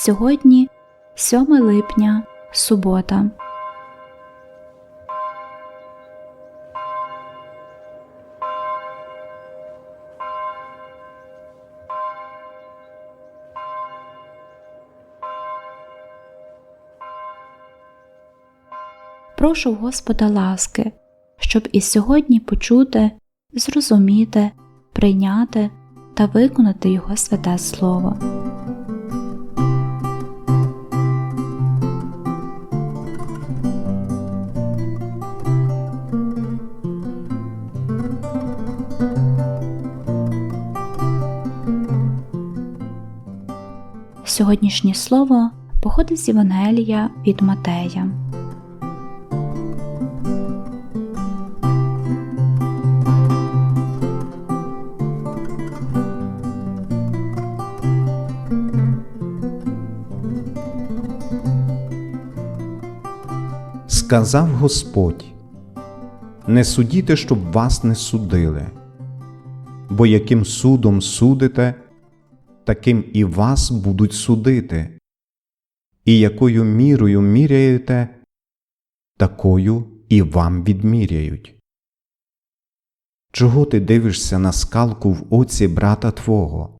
Сьогодні 7 липня, субота. Прошу Господа ласки, щоб і сьогодні почути, зрозуміти, прийняти та виконати Його святе Слово. Сьогоднішнє слово походить з Євангелія від Матея. Сказав Господь, не судіте, щоб вас не судили, бо яким судом судите, таким і вас будуть судити, і якою мірою міряєте, такою і вам відміряють. Чого ти дивишся на скалку в оці брата твого?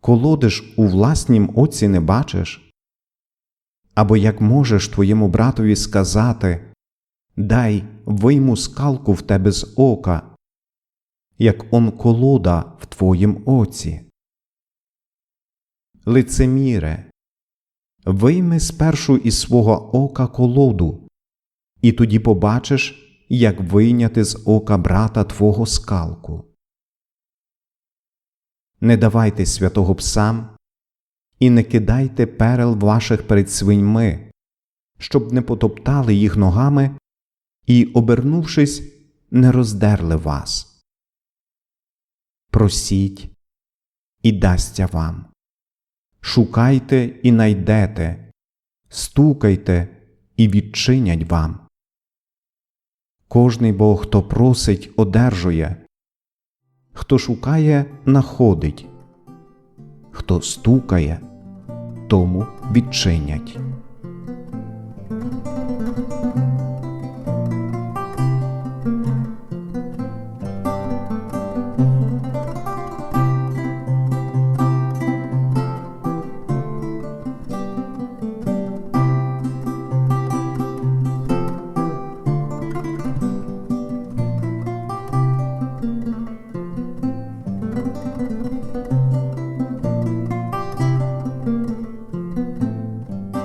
Колодиш у власнім оці не бачиш? Або як можеш твоєму братові сказати Дай вийму скалку в тебе з ока, як он колода в твоїм оці. Лицеміре, вийми спершу із свого ока колоду, і тоді побачиш, як вийняти з ока брата твого скалку. Не давайте святого псам і не кидайте перел ваших перед свиньми, щоб не потоптали їх ногами і, обернувшись, не роздерли вас. Просіть і дасться вам. Шукайте і найдете, стукайте і відчинять вам. Кожний бо, хто просить, одержує, хто шукає, находить, хто стукає, тому відчинять.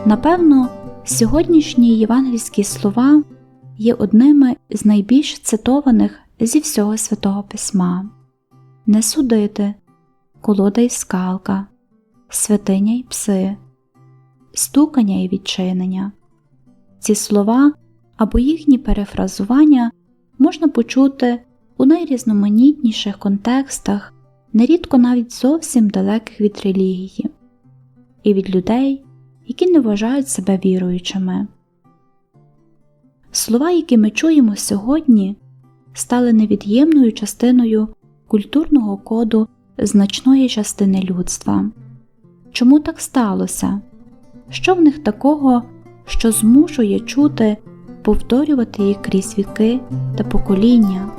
Напевно, сьогоднішні євангельські слова є одними з найбільш цитованих зі всього святого письма не судити, колода й скалка, святиня й пси, стукання й відчинення. Ці слова або їхні перефразування можна почути у найрізноманітніших контекстах, нерідко навіть зовсім далеких від релігії, і від людей які не вважають себе віруючими. Слова, які ми чуємо сьогодні, стали невід'ємною частиною культурного коду значної частини людства. Чому так сталося? Що в них такого, що змушує чути, повторювати їх крізь віки та покоління?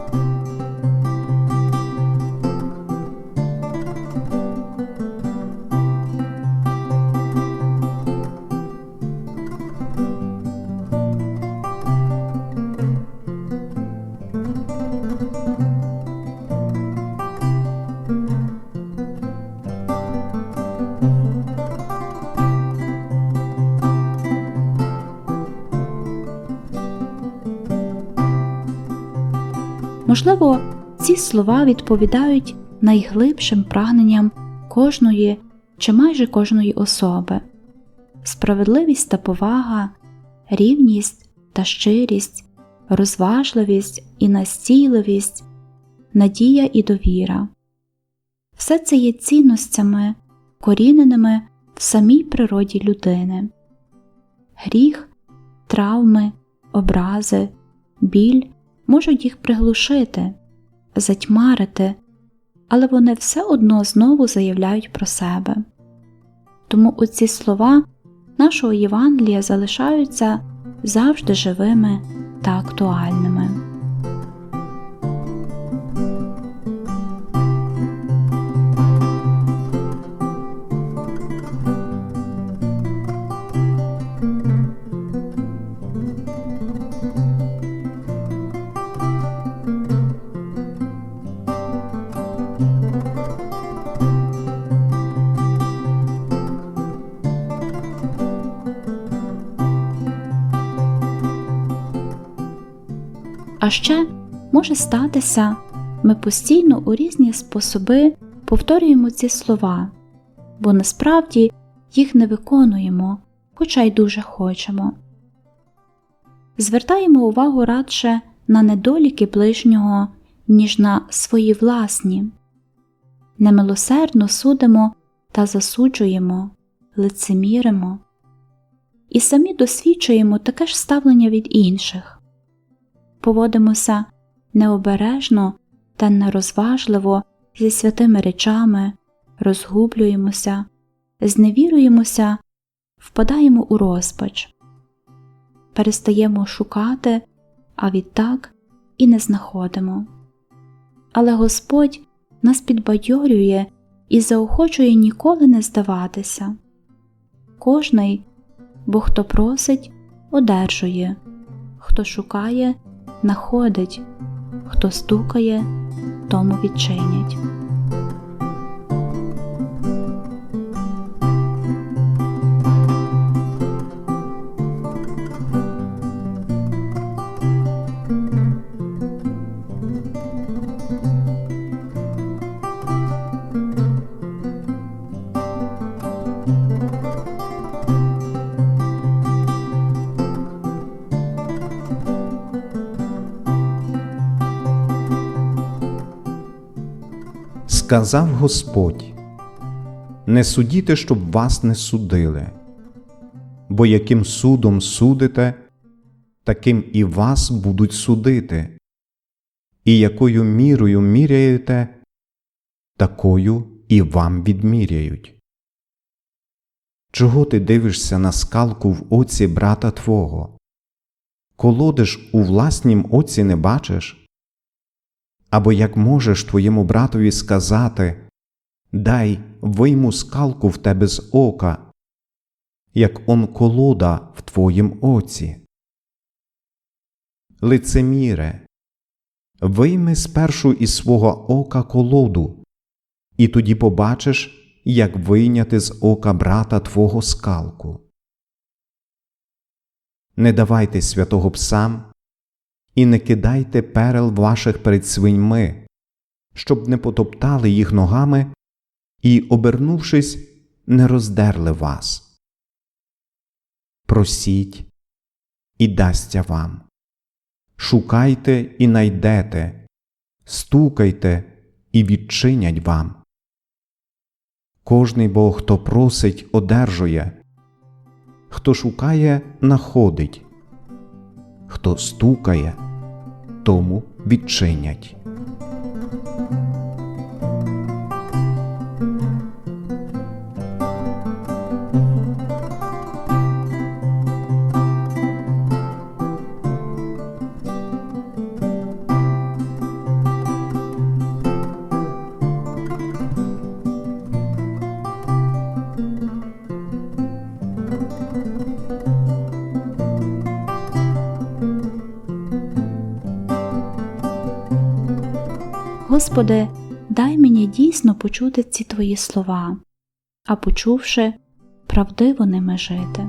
Можливо, ці слова відповідають найглибшим прагненням кожної чи майже кожної особи справедливість та повага, рівність та щирість, розважливість і настійливість, надія і довіра. Все це є цінностями, коріненими в самій природі людини. Гріх, травми, образи, біль можуть їх приглушити, затьмарити, але вони все одно знову заявляють про себе. Тому оці слова нашого Євангелія залишаються завжди живими та актуальними. А ще може статися, ми постійно у різні способи повторюємо ці слова, бо насправді їх не виконуємо, хоча й дуже хочемо. Звертаємо увагу радше на недоліки ближнього, ніж на свої власні, немилосердно судимо та засуджуємо, лицеміримо. І самі досвідчуємо таке ж ставлення від інших поводимося необережно та нерозважливо зі святими речами, розгублюємося, зневіруємося, впадаємо у розпач, перестаємо шукати, а відтак і не знаходимо. Але Господь нас підбадьорює і заохочує ніколи не здаватися. Кожний, бо хто просить, одержує, хто шукає, находить, хто стукає, тому відчинять. Сказав Господь Не судіте, щоб вас не судили, бо яким судом судите, таким і вас будуть судити, і якою мірою міряєте, такою і вам відміряють. Чого ти дивишся на скалку в оці брата твого? Колодиш у власнім оці не бачиш? Або як можеш твоєму братові сказати Дай вийму скалку в тебе з ока, як он колода в твоїм оці. Лицеміре, вийми спершу із свого ока колоду, і тоді побачиш, як вийняти з ока брата твого скалку. Не давайте святого псам і не кидайте перел ваших перед свиньми, щоб не потоптали їх ногами і, обернувшись, не роздерли вас. Просіть і дасться вам. Шукайте і найдете, стукайте і відчинять вам. Кожний бо хто просить, одержує, хто шукає, находить, хто стукає, тому відчинять. Господи, дай мені дійсно почути ці Твої слова, а почувши, правдиво ними жити.